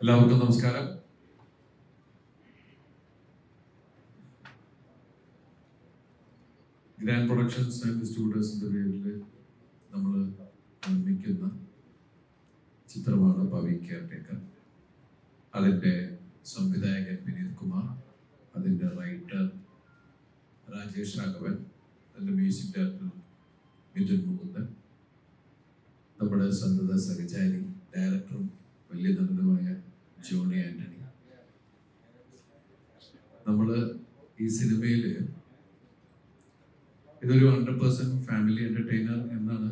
എല്ലാവർക്കും നമസ്കാരം. Grand productions and ഡിസ്ട്രിബ്യൂട്ടേഴ്സിന്റെ പേരിൽ നമ്മൾ നിർമ്മിക്കുന്ന ചിത്രമാണ് പവി കെയർടേക്കർ. അതിന്റെ സംവിധായകൻ വിനീത് കുമാർ അതിന്റെ റൈറ്റർ രാജേഷ് രാഘവൻ അതിന്റെ മ്യൂസിക് ഡയറക്ടർ മിഥുൻ മുകുന്ദൻ നമ്മുടെ സന്തത സഹചാരി ഡയറക്ടറും വലിയ നടനുമായ ജോണി ആന്റണി. നമ്മൾ ഈ സിനിമയിൽ ഇതൊരു ഹൺഡ്രഡ് പേഴ്സന്റ് ഫാമിലി എന്റർടൈനർ എന്നാണ്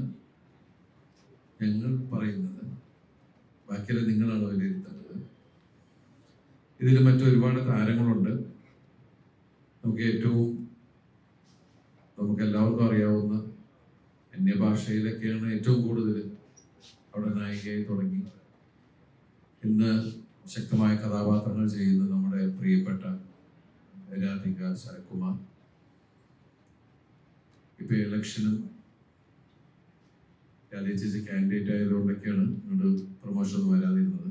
ഞങ്ങൾ പറയുന്നത്. ബാക്കിയെല്ലാം നിങ്ങളാണ് വിലയിരുത്തേണ്ടത് ഇതിൽ മറ്റൊരുപാട് താരങ്ങളുണ്ട്. നമുക്ക് ഏറ്റവും നമുക്ക് എല്ലാവർക്കും അറിയാവുന്ന അന്യഭാഷയിലൊക്കെയാണ് ഏറ്റവും കൂടുതൽ അവിടെ നായികയായി തുടങ്ങി. ഇന്ന് ശക്തമായ കഥാപാത്രങ്ങൾ ചെയ്യുന്ന നമ്മുടെ പ്രിയപ്പെട്ട രാധിക ശരത്കുമാർ. ഇപ്പൊ ഇലക്ഷനും ചേച്ചി കാൻഡിഡേറ്റ് ആയതുകൊണ്ടൊക്കെയാണ് ഇങ്ങോട്ട് പ്രൊമോഷൻ ഒന്നും വരാതിരുന്നത്.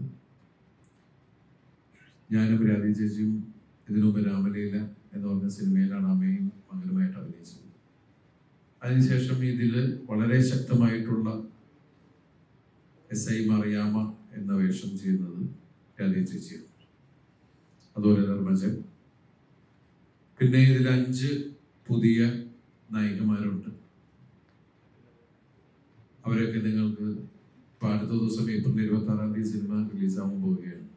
ഞാനും രാധിചേച്ചിയും ഇതിനു മുമ്പ് രാമലീല എന്ന് പറഞ്ഞ സിനിമയിലാണ് അമ്മയും മകനുമായിട്ട് അഭിനയിച്ചത്. അതിനുശേഷം ഇതിൽ വളരെ ശക്തമായിട്ടുള്ള എസ് ഐ മറിയാമ്മ എന്ന വേഷം ചെയ്യുന്നത് രാധേ ചേച്ചിയാണ് അതുപോലെ നിർമ്മജൻ പിന്നെ ഇതിൽ അഞ്ച് പുതിയ നായികമാരുണ്ട്. അവരൊക്കെ നിങ്ങൾക്ക് അടുത്ത ദിവസം ഏപ്രിൽ ഇരുപത്തി ആറാം തീയതി സിനിമ റിലീസാവാൻ പോവുകയാണ്.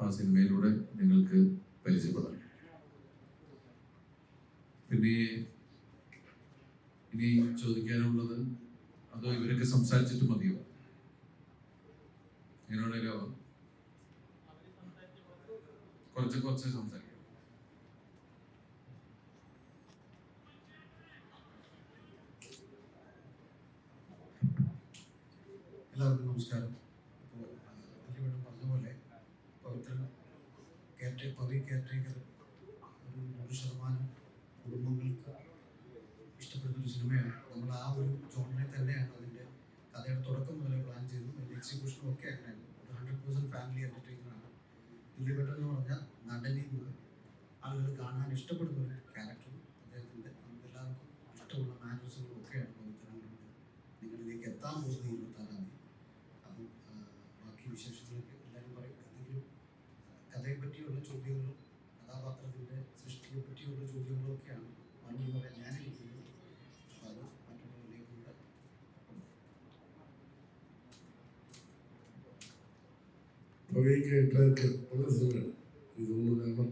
ആ സിനിമയിലൂടെ നിങ്ങൾക്ക് പരിചയപ്പെടാം. പിന്നെ ഇനി ചോദിക്കാനുള്ളത് അതോ ഇവരൊക്കെ സംസാരിച്ചിട്ട് മതിയോ? എങ്ങനെയാണല്ലോ കുറച്ച് കുറച്ച് സംസാരിക്കും. എല്ലാവർക്കും നമസ്കാരം. അപ്പോൾ അതിലിവിടെ പോലെ പവിത്ര കാറ്ററി പവി കാറ്ററിക്കർ ഒരു നൂറ് ശതമാനം കുടുംബങ്ങൾക്ക് ഇഷ്ടപ്പെടുന്ന ഒരു സിനിമയാണ്. നമ്മൾ ആ ഒരു ജോണിനെ തന്നെയാണ് കഥയുടെ തുടക്കം മുതലേ പ്ലാൻ ചെയ്തു. അതിന്റെ എക്സിക്യൂഷനും ഒക്കെ അങ്ങനെയായിരുന്നു ഒരു ഹൺഡ്രഡ് പേഴ്സന്റ് ഫാമിലി എന്റർടൈനറാണ് ദിലീപേട്ടൻ എന്ന് പറഞ്ഞാൽ നടനിൽ നിന്ന് ആളുകൾ കാണാൻ ഇഷ്ടപ്പെടുന്ന പവയ്ക്ക് ഇട്ടതൊക്കെ വളരെ സിനിമയാണ് ഇത് തോന്നുന്നു കാരണം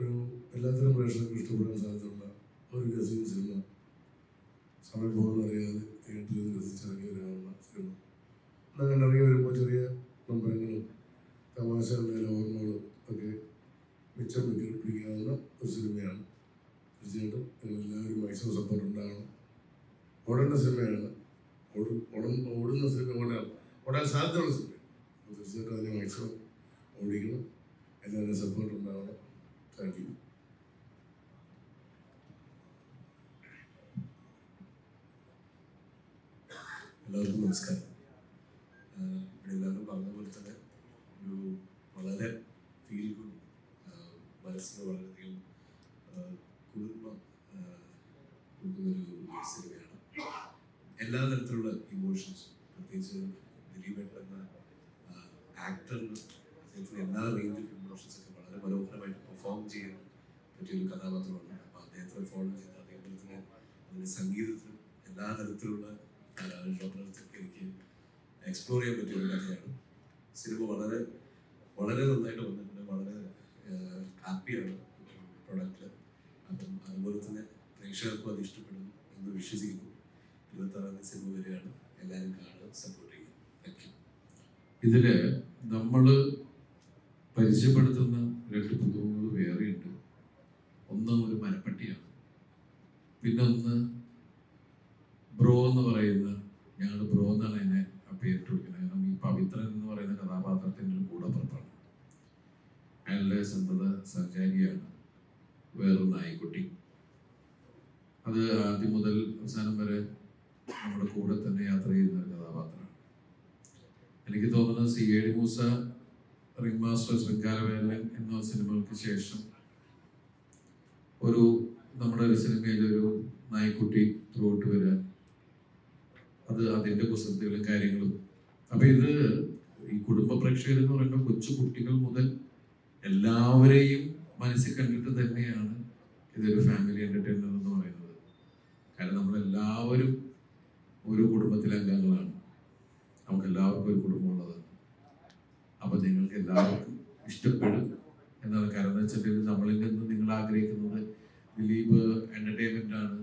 ഒരു എല്ലാത്തരം പ്രേക്ഷകർക്കും ഇഷ്ടപ്പെടാൻ സാധ്യതയുള്ള ഒരു രസിക സിനിമ. സമയം പോകുന്ന അറിയാതെ തിയേറ്ററിൽ രസിച്ചിറങ്ങി വരാവുന്ന സിനിമ. എന്നാൽ കണ്ടിറങ്ങി വരുമ്പോൾ ചെറിയ നമ്പരങ്ങളും തമാശകളുടെ ഓർമ്മകളും ഒക്കെ മിച്ചം വെക്കി പിടിക്കാവുന്ന ഒരു സിനിമയാണ്. തീർച്ചയായിട്ടും എല്ലാവരും മാക്സിമം സപ്പോർട്ട് ഉണ്ടാകണം. ഓടേണ്ട സിനിമയാണ്. ഓടും ഓടും ഓടുന്ന സിനിമ ഓടാൻ ഓടാൻ സാധ്യതയുള്ള സിനിമ തീർച്ചയായിട്ടും അതിനെ മാക്സിമം ഓടിക്കണം എല്ലാവരും സപ്പോർട്ട് ഉണ്ടാവണം. താങ്ക് യു എല്ലാവർക്കും നമസ്കാരം. ഇവിടെ എല്ലാവരും പറഞ്ഞ പോലെ തന്നെ ഒരു വളരെ ഫീൽ ഗുഡ് മനസ്സിന് വളരെയധികം കുളിർമ ആഹ് സിനിമയാണ്. എല്ലാ തരത്തിലുള്ള ഇമോഷൻസും പ്രത്യേകിച്ച് ദിലീപേട്ടൻ എന്ന ആക്ടറിന് അദ്ദേഹത്തിന് റേഞ്ച് ഓഫ് ഇമോഷൻസ് ഒക്കെ വളരെ മനോഹരമായിട്ട് പെർഫോം ചെയ്യാൻ പറ്റിയ ഒരു കഥാപാത്രമാണ്. അപ്പോൾ അദ്ദേഹത്തെ ഫോളോ ചെയ്ത് അദ്ദേഹത്തിന് അതിന്റെ അതിന്റെ സംഗീതത്തിലും എല്ലാ തരത്തിലുള്ള ജോണർസൊക്കെ എനിക്ക് എക്സ്പ്ലോർ ചെയ്യാൻ പറ്റിയ ഒരു കഥയാണ്. സിനിമ വളരെ വളരെ നന്നായിട്ട് വന്നിട്ടുണ്ട്. വളരെ ഹാപ്പിയാണ് പ്രൊഡക്റ്റ് അപ്പം അതുപോലെ തന്നെ പ്രേക്ഷകർക്കും അത് ഇഷ്ടപ്പെടും എന്ന് വിശ്വസിക്കുന്നു. ഇരുപത്താറാം തീയതി സിനിമ വരികയാണ്. എല്ലാവരും കാണുക സപ്പോർട്ട് ചെയ്യുക. താങ്ക് യു ഇതിൽ നമ്മൾ പരിചയപ്പെടുത്തുന്ന രണ്ട് പുതുമുഖങ്ങൾ വേറെയുണ്ട്. ഒന്ന് ഒരു മരപ്പട്ടിയാണ്. പിന്നെ ഒന്ന് ബ്രോ എന്ന് പറയുന്ന ഞങ്ങൾ ബ്രോ എന്നാണ് എന്നെ ആ പേരിട്ട് വിളിക്കുന്നത്. കാരണം ഈ പവിത്രൻ എന്ന് പറയുന്ന കഥാപാത്രത്തിന്റെ ഒരു കൂടപ്പുറപ്പാണ്. അയാളുടെ സന്തത സഹചാരിയാണ് വേറൊരു നായ്ക്കുട്ടി. അത് ആദ്യം മുതൽ അവസാനം വരെ നമ്മുടെ കൂടെ തന്നെ യാത്ര ചെയ്യുന്ന എനിക്ക് തോന്നുന്നത് C A D Moosa Ring Master Sringaravelan എന്ന സിനിമകൾക്ക് ശേഷം ഒരു നമ്മുടെ ഒരു സിനിമയിൽ ഒരു നായ്ക്കുട്ടി ത്രൂട്ട് വരിക അത് അതിന്റെ കുസൃതികളും കാര്യങ്ങളും. അപ്പൊ ഇത് ഈ കുടുംബ പ്രേക്ഷകർ എന്ന് കൊച്ചു കുട്ടികൾ മുതൽ എല്ലാവരെയും മനസ്സിൽ കണ്ടിട്ട് തന്നെയാണ് ഇതൊരു ഫാമിലി എന്റർടൈൻമെന്റ് എന്ന് പറയുന്നത്. കാരണം നമ്മളെല്ലാവരും ഒരു കുടുംബത്തിലെ അംഗങ്ങളാണ്. നമുക്ക് എല്ലാവർക്കും ഒരു കുടുംബമുള്ളത് അപ്പൊ നിങ്ങൾക്ക് എല്ലാവർക്കും ഇഷ്ടപ്പെടും എന്നാണ് കാരണം വെച്ചിട്ടുണ്ടെങ്കിൽ നമ്മളിൽ നിന്ന് നിങ്ങൾ ആഗ്രഹിക്കുന്നത് ദിലീപ് എന്റർടൈൻമെന്റ് ആണ്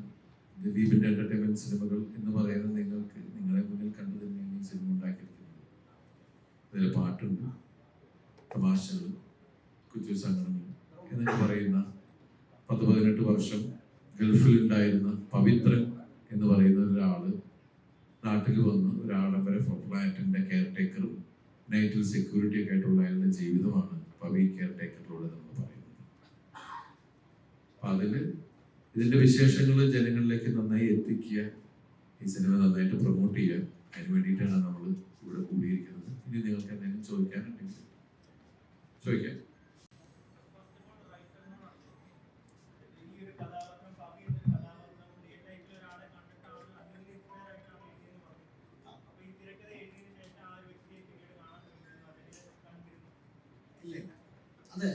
ദിലീപിന്റെ എന്റർടൈൻമെന്റ് സിനിമകൾ എന്ന് പറയുന്നത് നിങ്ങൾക്ക് നിങ്ങളെ മുന്നിൽ കണ്ടു തന്നെയാണ് ഈ സിനിമ ഉണ്ടാക്കിയിരിക്കുന്നത്. അതിൽ പാട്ടുണ്ട് തമാശകൾ കൊച്ചു സംഘടനകൾ എന്നൊക്കെ പറയുന്ന പത്ത് പതിനെട്ട് വർഷം ഗൾഫിൽ ഉണ്ടായിരുന്ന പവിത്രൻ എന്ന് പറയുന്ന ഒരാൾ നാട്ടിൽ വന്ന്. ഫ്ലാറ്റിന്റെ കെയർ ടേക്കറും നൈറ്റിൽ സെക്യൂരിറ്റി ഒക്കെ ആയിട്ടുള്ള അയാളുടെ ജീവിതമാണ് പവി കെയർ ടേക്കറിലൂടെ നമ്മൾ പറയുന്നത്. അപ്പൊ അതിൽ ഇതിന്റെ വിശേഷങ്ങൾ ജനങ്ങളിലേക്ക് നന്നായി എത്തിക്കുക ഈ സിനിമ നന്നായിട്ട് പ്രൊമോട്ട് ചെയ്യുക. അതിന് വേണ്ടിയിട്ടാണ് നമ്മൾ ഇവിടെ കൂടിയിരിക്കുന്നത്. ഇനി നിങ്ങൾക്ക് എന്തെങ്കിലും ചോദിക്കാനുണ്ടെങ്കിൽ ചോദിക്കാം. ഇല്ല ഇല്ല. അത്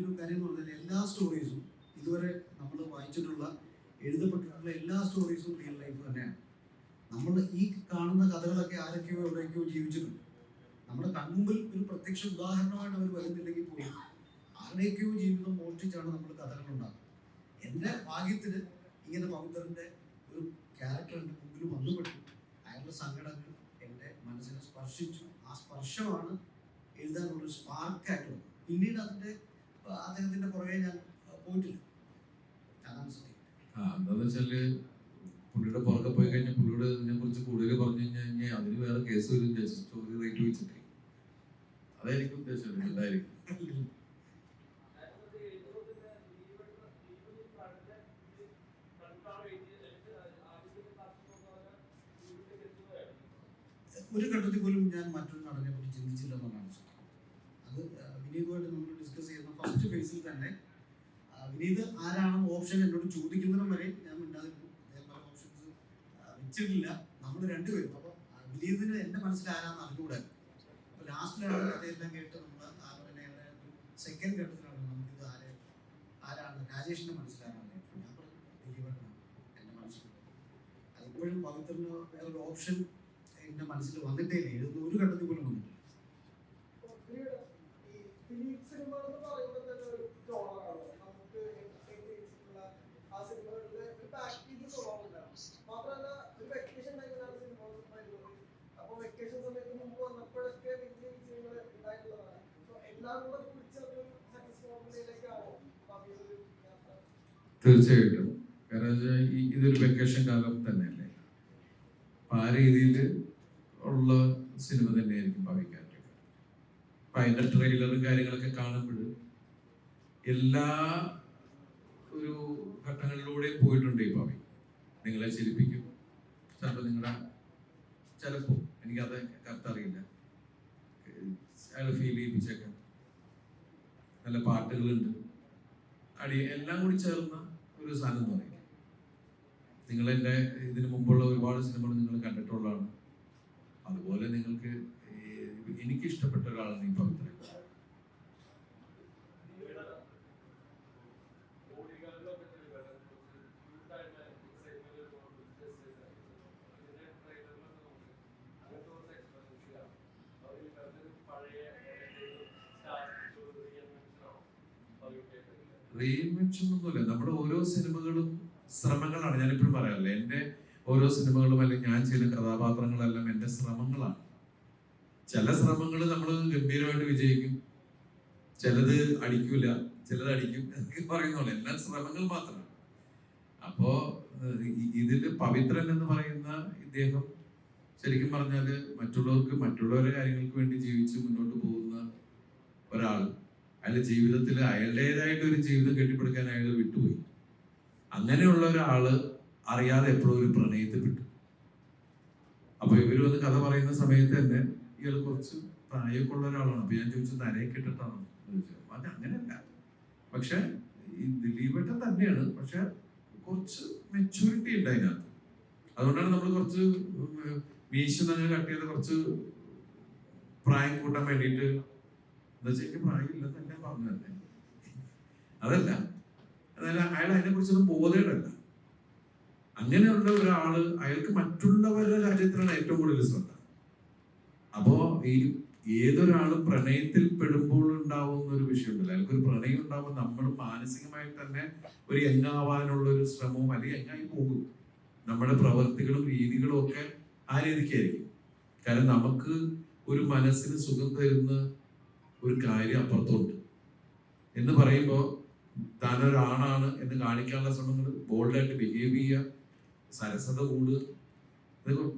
ഒരു കാര്യം എന്ന് പറഞ്ഞാൽ എല്ലാ സ്റ്റോറീസും ഇതുവരെ നമ്മൾ വായിച്ചിട്ടുള്ള എഴുതപ്പെട്ടിട്ടുള്ള എല്ലാ സ്റ്റോറീസും റിയൽ ലൈഫ് തന്നെയാണ്. നമ്മൾ ഈ കാണുന്ന കഥകളൊക്കെ ആരൊക്കെയോ എവിടെയൊക്കെയോ ജീവിച്ചിട്ടുണ്ട്. നമ്മുടെ കൺമുമ്പിൽ ഒരു പ്രത്യക്ഷ ഉദാഹരണമായിട്ട് അവർ വരുന്നില്ലെങ്കിൽ പോലും ആരുടെയൊക്കെയോ ജീവിതം മോഷ്ടിച്ചാണ് നമ്മൾ കഥകൾ ഉണ്ടാക്കുന്നത്. എന്റെ ഭാഗ്യത്തിന് ഇങ്ങനെ പവിത്രന്റെ ഒരു ക്യാരക്ടർ എന്റെ മുമ്പിൽ വന്നുപെട്ടു. അയാളുടെ സങ്കടങ്ങൾ എന്റെ മനസ്സിനെ സ്പർശിച്ചു. ആ സ്പർശമാണ് എഴുതാനുള്ള ഒരു സ്പാർക്കായിട്ട് വന്നു. പിന്നീട് അതിന്റെ അദ്ദേഹത്തിന്റെ അദ്ദേഹത്തിന്റെ പുറകെ ഞാൻ പോയിട്ടില്ല. പുള്ളിയുടെ പുറകെ പോയി കഴിഞ്ഞാൽ പുള്ളിയുടെ ഇതിനെ കുറിച്ച് കൂടുതൽ പറഞ്ഞു കഴിഞ്ഞാൽ അതിന് വേറെ കേസ് വരും സ്റ്റോറി റേറ്റ് വെച്ചിട്ട്. അതായിരിക്കും ഉദ്ദേശം. ഒരു ഘട്ടത്തിൽ പോലും ഞാൻ മറ്റൊരു നടനെ പറ്റി ചിന്തിച്ചില്ല എന്നുള്ളതാണ് അത് വിനീതുമായിട്ട് നമ്മൾ ഡിസ്കസ് ചെയ്യുന്ന ഫസ്റ്റ് ഫേസിൽ തന്നെ വിനീത് ആരാണെന്ന് ഓപ്ഷൻ എന്നോട് ചോദിക്കുന്നതിനും വരെ ഞാൻ മിണ്ടാതിരുന്നു. അദ്ദേഹം പല ഓപ്ഷൻസ് വെച്ചിട്ടില്ല. നമ്മൾ രണ്ടുപേരും അപ്പോൾ വിനീതിന് എന്റെ മനസ്സിൽ ആരാന്ന് അറിഞ്ഞുകൂടാ അപ്പോൾ ലാസ്റ്റിലാണ് അതെല്ലാം കേട്ട് നമ്മൾ ആലോചനയുടെ സെക്കൻഡ് ഘട്ടത്തിലാണ് നമുക്കിത് ആരെ ആരാണ് രാജേഷിന്റെ മനസ്സിലാരാണ് ഞാൻ പറഞ്ഞു ദിലീപേട്ടനാണ് എന്റെ മനസ്സിൽ അതിപ്പോഴും പവിത്രന് വേറൊരു ഓപ്ഷൻ എന്റെ മനസ്സിൽ വന്നിട്ടേ ഇല്ല. എഴുതുന്ന ഒരു ഘട്ടത്തിൽ പോലും വന്നിട്ടില്ല ഈ ഫിലിപ്പ് സിനിമ എന്ന് പറയുമ്പോൾ തന്നെ ഒരു ജോണറാണ് നമുക്ക് entertainment ആ സിനിമകളിലെ ഒരു പാക്കേജ് സ്വഭാവമില്ല മാത്രമല്ല ഒരു വെക്കേഷൻ ടൈമിലാണ് സിനിമ വരുന്നത് അപ്പോൾ വെക്കേഷൻ സമയത്ത് മുമ്പ് വന്നപ്പോഴൊക്കെ വലിയ വിജയങ്ങൾ ഉണ്ടായിട്ടുള്ളതാണ് സോ എല്ലാം കൂടെ കുറിച്ചൊരു സക്സസ് ഫോർമുലയിലേക്കാണോ പവിയൊരു യാത്ര തീർച്ചയായിട്ടും. കാരണം ഇതൊരു വെക്കേഷൻ കാലം തന്നെയല്ലേ? അപ്പൊ ആ രീതിയിൽ ഉള്ള സിനിമ തന്നെയായിരിക്കും ഭാവിക്കാറ്റ് അപ്പൊ അതിന്റെ ട്രെയിലറും കാര്യങ്ങളൊക്കെ കാണുമ്പോൾ എല്ലാ ഒരു ഘട്ടങ്ങളിലൂടെ പോയിട്ടുണ്ട് ഈ ഭാവി. നിങ്ങളെ ചിരിപ്പിക്കും. ചിലപ്പോൾ നിങ്ങളുടെ ചിലപ്പോൾ എനിക്കത് കറക്റ്റ് അറിയില്ല. അയാൾ ഫീൽ ചെയ്യിപ്പിച്ചേക്കാം. നല്ല പാട്ടുകളുണ്ട്. അടി എല്ലാം കൂടി ചേർന്ന ഒരു സാധനം എന്ന് പറയും. നിങ്ങൾ എന്റെ ഇതിനു മുമ്പുള്ള ഒരുപാട് സിനിമകൾ നിങ്ങൾ കണ്ടിട്ടുള്ളതാണ്. അതുപോലെ നിങ്ങൾക്ക് എനിക്ക് ഇഷ്ടപ്പെട്ട ഒരാളാണ് ഈ പവിത്രൻ. റീഇൻവെൻഷൻ ഒന്നുമില്ല നമ്മുടെ ഓരോ സിനിമകളും ശ്രമങ്ങളാണ്. ഞാൻ എപ്പോഴും പറയാറില്ല എന്റെ ഓരോ സിനിമകളും അല്ലെങ്കിൽ ഞാൻ ചെയ്ത കഥാപാത്രങ്ങളെല്ലാം എന്റെ ശ്രമങ്ങളാണ്. ചില ശ്രമങ്ങൾ നമ്മൾ ഗംഭീരമായിട്ട് വിജയിക്കും. ചിലത് അടിക്കൂല ചിലത് അടിക്കും എന്നൊക്കെ പറയുന്നുള്ളൂ എല്ലാം ശ്രമങ്ങൾ മാത്രമാണ്. അപ്പോ ഇതിൽ പവിത്രൻ എന്ന് പറയുന്ന ഇദ്ദേഹം ശരിക്കും പറഞ്ഞാൽ മറ്റുള്ളവർക്ക് മറ്റുള്ളവരുടെ കാര്യങ്ങൾക്ക് വേണ്ടി ജീവിച്ച് മുന്നോട്ട് പോകുന്ന ഒരാൾ. അയാളുടെ ജീവിതത്തിൽ അയാളുടേതായിട്ട് ഒരു ജീവിതം കെട്ടിപ്പടുക്കാൻ അയാൾ വിട്ടുപോയി. അങ്ങനെയുള്ള ഒരാൾ അറിയാതെ എപ്പോഴും ഒരു പ്രണയത്തിൽ വിട്ടു അപ്പൊ ഇവർ വന്ന് കഥ പറയുന്ന സമയത്ത് തന്നെ ഇയാൾ കുറച്ച് പ്രായമൊക്കെ ഉള്ള ഒരാളാണ്. അപ്പൊ ഞാൻ ചോദിച്ചു നരയെ ഇട്ടിട്ടാണോ എന്ന് അത് അങ്ങനെയല്ല. പക്ഷെ ഈ ദിലീപേട്ടൻ തന്നെയാണ്. പക്ഷെ കുറച്ച് മെച്ചൂരിറ്റി ഉണ്ട് അതിനകത്ത്. അതുകൊണ്ടാണ് നമ്മൾ കുറച്ച് മീശ തന്നെ കുറച്ച് പ്രായം കൂട്ടാൻ വേണ്ടിയിട്ട് എന്താ വെച്ചാൽ എനിക്ക് പ്രായമില്ലെന്നല്ല തന്നെ പറഞ്ഞു അതല്ല. അതല്ല അയാൾ അതിനെ കുറിച്ചൊന്നും ബോധേടല്ല. അങ്ങനെയുള്ള ഒരാൾ അയാൾക്ക് മറ്റുള്ളവരുടെ കാര്യത്തിലാണ് ഏറ്റവും കൂടുതൽ ശ്രദ്ധ. അപ്പോ ഈ ഏതൊരാളും പ്രണയത്തിൽ പെടുമ്പോൾ ഉണ്ടാവുന്ന ഒരു വിഷയമുണ്ടല്ലോ അയാൾക്ക് ഒരു പ്രണയം ഉണ്ടാവുമ്പോൾ നമ്മൾ മാനസികമായിട്ട് തന്നെ ഒരു എങ്ങാവാനുള്ള ഒരു ശ്രമവും അല്ലെങ്കിൽ എങ്ങായി പോകും. നമ്മുടെ പ്രവർത്തികളും രീതികളും ഒക്കെ ആ രീതിക്കായിരിക്കും. കാരണം നമുക്ക് ഒരു മനസ്സിന് സുഖം തരുന്ന ഒരു കാര്യം അപ്പുറത്തുണ്ട്. എന്ന് പറയുമ്പോൾ താനൊരാണാണ് എന്ന് കാണിക്കാനുള്ള ശ്രമങ്ങൾ ബോൾഡായിട്ട് ബിഹേവ് ചെയ്യുക സരസത കൂടുക.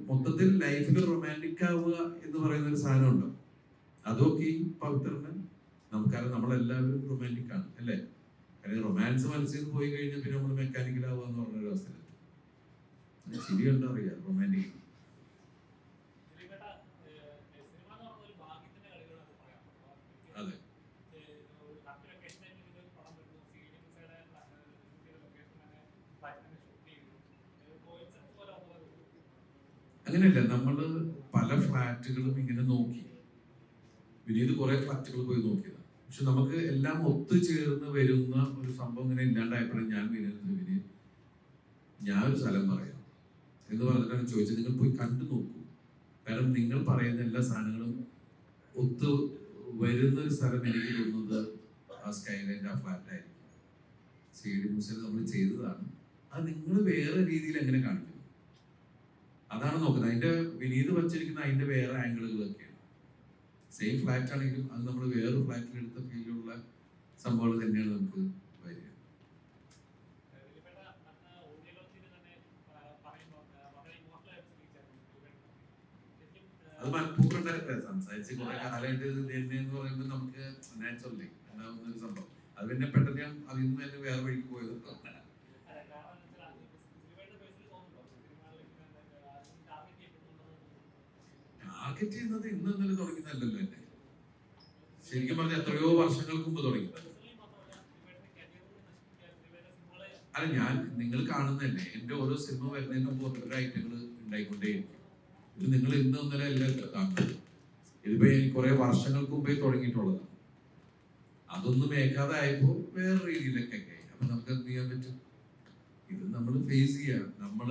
മൊത്തത്തിൽ ലൈഫിൽ റൊമാന്റിക് ആവുക എന്ന് പറയുന്ന ഒരു സാധനം ഉണ്ട് അതൊക്കെ ഈ പവിത്രന് നമുക്കറിയാം നമ്മളെല്ലാവരും റൊമാന്റിക് ആണ് അല്ലേ? അല്ലെങ്കിൽ റൊമാൻസ് മനസ്സിൽ നിന്ന് പോയി കഴിഞ്ഞാൽ പിന്നെ നമ്മൾ മെക്കാനിക്കൽ ആവുക എന്ന് പറഞ്ഞൊരു ഒരു ശരിയുണ്ടോ അറിയാം റൊമാന്റിക് ദിലീപേട്ട, ഏഹ്, സിനിമ എന്ന് പറഞ്ഞ ഒരു ഭാഗ്യത്തിന്റെ കളികളാണ് പറയാം. അപ്പൊ അതെ. ഏഹ്, ഒരു happy vacation time ൽ ഒരു പടം വരുന്നു. സി.ഡി. മൂസയുടെ, ഏഹ്, ഷൂട്ട് ചെയ്ത location തന്നെ ഫ്ലാറ്റിൽ ഷൂട്ട് ചെയ്തു. ഏഹ്, coincidence പോലെ വന്നത് ഒരു അങ്ങനെയല്ല നമ്മൾ പല ഫ്ലാറ്റുകളും ഇങ്ങനെ നോക്കി. വിനീത് കുറെ ഫ്ലാറ്റുകൾ പോയി നോക്കിയതാണ് പക്ഷെ നമുക്ക് എല്ലാം ഒത്തുചേർന്ന് വരുന്ന ഒരു സംഭവം ഇങ്ങനെ ഇല്ലാണ്ടായപ്പോഴും ഞാൻ വിനീത് വിനീത് ഞാൻ ഒരു സ്ഥലം പറയാം. എന്ന് പറഞ്ഞിട്ടാണ് ചോദിച്ചത്. നിങ്ങൾ പോയി കണ്ടു നോക്കൂ. കാരണം നിങ്ങൾ പറയുന്ന എല്ലാ സാധനങ്ങളും ഒത്തു വരുന്ന ഒരു സ്ഥലം എനിക്ക് തോന്നുന്നത് ആ സ്കൈലൈന്റെ ആ ഫ്ലാറ്റായിരിക്കും സി ഡി മ്യൂസിയം നമ്മൾ ചെയ്തതാണ്. അത് നിങ്ങൾ വേറെ രീതിയിൽ എങ്ങനെ കാണിക്കുന്നു അതാണ് നോക്കുന്നത്. അതിന്റെ വിനീത് വച്ചിരിക്കുന്ന അതിന്റെ വേറെ ആംഗിളുകളൊക്കെയാണ് സെയിം ഫ്ലാറ്റ് ആണെങ്കിലും അത് നമ്മൾ വേറൊരു ഫ്ലാറ്റിൽ എടുത്ത ഫീലുള്ള സംഭവങ്ങൾ തന്നെയാണ് നമുക്ക് വരിക. അത് മനഃപൂർവം ഉണ്ടായിട്ടില്ല സംസാരിച്ച് കുറെ കാലമായിട്ട് പറയുമ്പോൾ നമുക്ക് നാച്ചുറലി ഉണ്ടാവുന്ന ഒരു സംഭവം. അത് പിന്നെ പെട്ടെന്ന് ഞാൻ അതിൽ നിന്ന് തന്നെ വേറെ വഴിക്ക് പോയത് ടാർഗറ്റ് ചെയ്യുന്നത് ഇന്ന് ഇന്നലെ തുടങ്ങുന്നതല്ലല്ലോ എന്നെ. ശരിക്കും പറഞ്ഞ എത്രയോ വർഷങ്ങൾക്ക് മുമ്പ് തുടങ്ങി Personally മാത്രമല്ല, ദിലീപേട്ടന്റെ career കൂടി നശിപ്പിക്കാൻ ദിലീപേട്ടന്റെ സിനിമകളെ അല്ല ഞാൻ നിങ്ങൾ കാണുന്നതന്നെ എന്റെ ഓരോ സിനിമ വരുന്നതിന് മുമ്പ് ഓരോ ഐറ്റങ്ങൾ ഉണ്ടായിക്കൊണ്ടേയിരിക്കും. ഇത് നിങ്ങൾ ഇന്ന് ഇന്നലെ അല്ല ഇതിപ്പോ എനിക്ക് കുറെ വർഷങ്ങൾക്ക് മുമ്പേ തുടങ്ങിയിട്ടുള്ളതാണ് അതൊന്നും ഏക്കാതെ ആയപ്പോ വേറെ രീതിയിലൊക്കെ ആയി. അപ്പൊ നമുക്ക് എന്ത് ചെയ്യാൻ പറ്റും? ഇത് നമ്മൾ ഫേസ് ചെയ്യാം. നമ്മൾ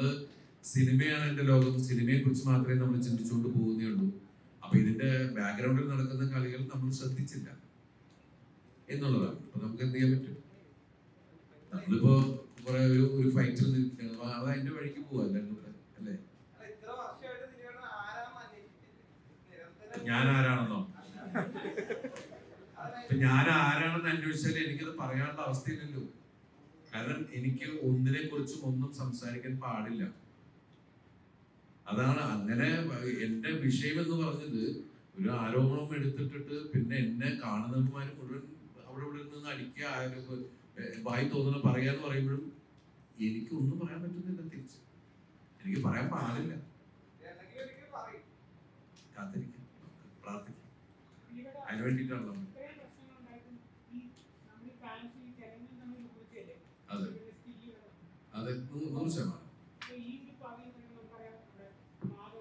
സിനിമയാണ് എന്റെ ലോകം. സിനിമയെ കുറിച്ച് മാത്രമേ നമ്മൾ ചിന്തിച്ചുകൊണ്ട് പോകുന്നേ ഉള്ളൂ. അപ്പൊ ഇതിന്റെ ബാക്ക്ഗ്രൗണ്ടിൽ നടക്കുന്ന കളികൾ നമ്മൾ ശ്രദ്ധിച്ചില്ല എന്നുള്ളതാണ്. അപ്പൊ നമുക്ക് എന്ത് ചെയ്യാൻ പറ്റും? നമ്മളിപ്പോ കുറെ ഒരു ഫൈറ്റിൽ നിൽക്കുകയാണ് അത് അതിന്റെ വഴിക്ക് പോവാ അല്ലേ? ഞാൻ ആരാണെന്നോ? ഞാൻ ആരാണെന്ന് അന്വേഷിച്ചാൽ എനിക്കത് പറയാനുള്ള അവസ്ഥയില്ലല്ലോ. കാരണം എനിക്ക് ഒന്നിനെ കുറിച്ചും ഒന്നും സംസാരിക്കാൻ പാടില്ല. അതാണ് അങ്ങനെ എന്റെ വിഷയം എന്ന് പറഞ്ഞത് ഒരു ആരോപണം എടുത്തിട്ടിട്ട് പിന്നെ എന്നെ കാണുന്നവന്മാർ മുഴുവൻ അവിടെ ഇവിടെ നിന്ന് അടിക്കുക വായി തോന്നുന്ന പറയാന്ന് പറയുമ്പോഴും എനിക്ക് ഒന്നും പറയാൻ പറ്റുന്നില്ല തിരിച്ച്. എനിക്ക് പറയാൻ പാടില്ല. കാത്തിരിക്കാം. പ്രാർത്ഥിക്കാം. അതിന് വേണ്ടിയിട്ടാണല്ലോ. അതെ. നൂറ് ശതമാനം.